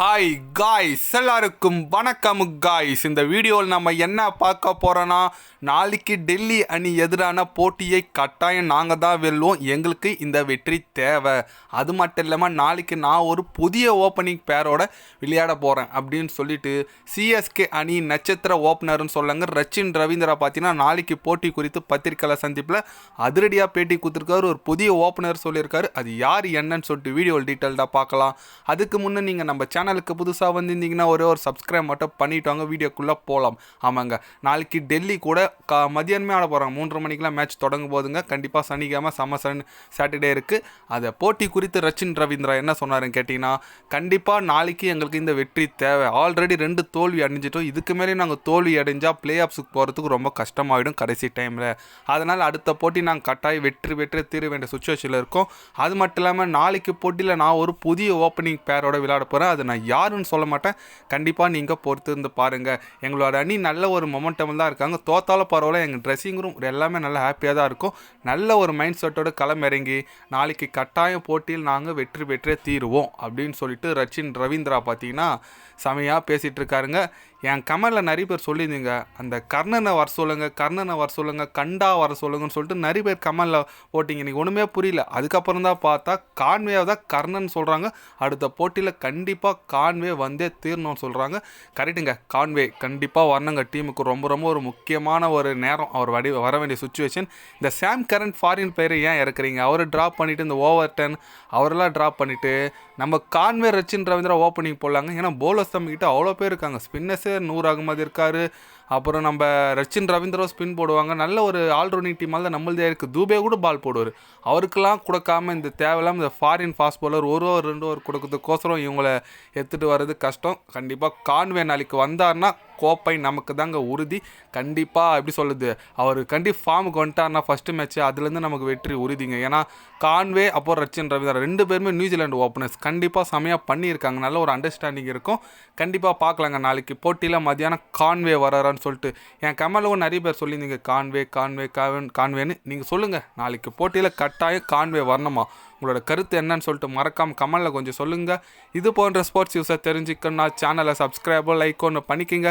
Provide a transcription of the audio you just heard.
Hi guys எல்லாருக்கும் வணக்கம் guys இந்த வீடியோவில் நம்ம என்ன பார்க்க போகிறோன்னா நாளைக்கு டெல்லி அணி எதிரான போட்டியை கட்டாயம் நாங்கள் தான் வெல்லுவோம் எங்களுக்கு இந்த வெற்றி தேவை. அது மட்டும் இல்லாமல் நாளைக்கு நான் ஒரு புதிய ஓப்பனிங் பேரோட விளையாட போகிறேன் அப்படின்னு சொல்லிட்டு சிஎஸ்கே அணி நட்சத்திர ஓப்பனர்னு சொல்லுங்க. ரச்சின் ரவீந்திரா பார்த்தீங்கன்னா நாளைக்கு போட்டி குறித்து பத்திரிகையாளர் சந்திப்பில் அதிரடியாக பேட்டி கொடுத்துருக்காரு. ஒரு புதிய ஓப்பனர் சொல்லியிருக்காரு. அது யார் என்னன்னு சொல்லிட்டு வீடியோவில் டீட்டெயில்டாக பார்க்கலாம். அதுக்கு முன்னே நீங்கள் நம்ம சேனல் சேனலுக்கு புதுசாக வந்திருந்தீங்கன்னா ஒரே ஒரு சப்ஸ்கிரைப் மட்டும் பண்ணிவிட்டு வாங்க. வீடியோக்குள்ளே போகலாம் ஆமாங்க. நாளைக்கு டெல்லி கூட க மதியானமே ஆட போகிறாங்க மூன்று மணிக்கெலாம் மேட்ச் தொடங்கும் போதுங்க. கண்டிப்பாக சனிக்கிழமை சம்ம சன் சாட்டர்டே இருக்குது அதை போட்டி குறித்து ரச்சின் ரவீந்திரா என்ன சொன்னாருன்னு கேட்டிங்கன்னா கண்டிப்பாக நாளைக்கு எங்களுக்கு இந்த வெற்றி தேவை. ஆல்ரெடி ரெண்டு தோல்வி அடைஞ்சிட்டோம். இதுக்கு மேலே நாங்கள் தோல்வி அடைஞ்சால் ப்ளே ஆஃப்ஸுக்கு போகிறதுக்கு ரொம்ப கஷ்டமாயிடும் கடைசி டைமில் அதனால் அடுத்த போட்டி நாங்கள் கட்டாயம் வெற்றி வெற்றி தீர வேண்டிய சுச்சுவேஷனில் இருக்கோம். அது மட்டும் இல்லாமல் நாளைக்கு போட்டியில் நான் ஒரு புதிய ஓப்பனிங் பேரோட விளையாட போகிறேன் அது நான் யாருன்னு சொல்ல மாட்டேன். கண்டிப்பாக நீங்கள் பொறுத்து இருந்து பாருங்கள் எங்களோட அணி நல்ல ஒரு மொமெண்டம் தான் இருக்காங்க. தோத்தாலும் பரவாயில்ல எங்கள் ட்ரெஸ்ஸிங் ரூம் எல்லாமே நல்லா ஹாப்பியாக தான் இருக்கும். நல்ல ஒரு மைண்ட் செட்டோட களமிறங்கி நாளைக்கு கட்டாயம் போட்டியில் நாங்கள் வெற்றி பெற்றே தீருவோம் அப்படின்னு சொல்லிட்டு ரச்சின் ரவீந்திரா பார்த்தீங்கன்னா செமையாக பேசிகிட்டு இருக்காருங்க. என் கமெண்டில் நிறைய பேர் சொல்லியிருந்தீங்க. அந்த கர்ணனை வர சொல்லுங்க கர்ணனை வர சொல்லுங்க கண்டா வர சொல்லுங்கன்னு சொல்லிட்டு நிறைய பேர் கமெண்டில் போட்டிங்க. எனக்கு ஒன்றுமே புரியல. அதுக்கப்புறம் தான் பார்த்தா கான்வேவை தான் கர்ணன் சொல்கிறாங்க அடுத்த போட்டியில் கண்டிப்பாக கான்வே வந்தே தீரணும்னு சொல்கிறாங்க கரெக்டுங்க கான்வே கண்டிப்பாக வரணுங்க. டீமுக்கு ரொம்ப ரொம்ப ஒரு முக்கியமான ஒரு நேரம். அவர் வடி வர வேண்டிய சுச்சுவேஷன் இந்த சாம் கரண்ட் ஃபாரின் பிளேயரை ஏன் இறக்குறீங்க? அவரை ட்ராப் பண்ணிவிட்டு இந்த ஓவர் டென் அவரெல்லாம் ட்ராப் பண்ணிவிட்டு நம்ம கான்வே ரச்சின் ரவீந்திரா ஓப்பனிங் போடலாங்க. ஏன்னா போலர்ஸ் தம்பிக்கிட்ட அவ்வளோ பேர் இருக்காங்க. ஸ்பின்னர்ஸே நூறு அகமது இருக்காரு. அப்புறம் நம்ம ரச்சின் ரவீந்திரோ ஸ்பின் போடுவாங்க. நல்ல ஒரு ஆல்ரவுண்டிங் டீமாக தான். நம்மளதே இருக்குது தூபே கூட பால் போடுவார். அவருக்கெல்லாம் கொடுக்காம இந்த தேவையில்லாம இந்த ஃபாரின் ஃபாஸ்ட் பாலர் ஒரு ஓவர் ரெண்டு ஓவர் கொடுக்கறதுக்கோசரம் இவங்களை எடுத்துகிட்டு வர்றது கஷ்டம். கண்டிப்பாக கான்வே நாளைக்கு வந்தார்னா கோப்பை நமக்கு தாங்க உறுதி. கண்டிப்பாக எப்படி சொல்லுது அவர் கண்டி ஃபார்முக்கு வந்துட்டார்னா ஃபஸ்ட்டு மேட்ச் அதுலேருந்து நமக்கு வெற்றி உறுதிங்க. ஏன்னா கான்வே அப்போ ரச்சின் ரவிதா ரெண்டு பேருமே நியூசிலாண்டு ஓப்பனர்ஸ் கண்டிப்பாக செமையாக பண்ணியிருக்காங்க. நல்ல ஒரு அண்டர்ஸ்டாண்டிங் இருக்கும். கண்டிப்பாக பார்க்கலாங்க நாளைக்கு. போட்டியில் மதியானம் கான்வே வராரான்னு சொல்லிட்டு. என் கமலும் நிறைய பேர் சொல்லியிருந்தீங்க கான்வே கான்வே காவன் கான்வேன்னு நீங்கள் சொல்லுங்கள் நாளைக்கு போட்டியில் கட்டாயம் கான்வே வரணுமா? உங்களோட கருத்து என்னன்னு சொல்லிட்டு மறக்காமல் கமெண்டில் கொஞ்சம் சொல்லுங்கள் இது போன்ற ஸ்போர்ட்ஸ் யூஸை தெரிஞ்சுக்கணும்னா சேனலை சப்ஸ்கிரைபோ லைக் ஒன்று பண்ணிக்கோங்க.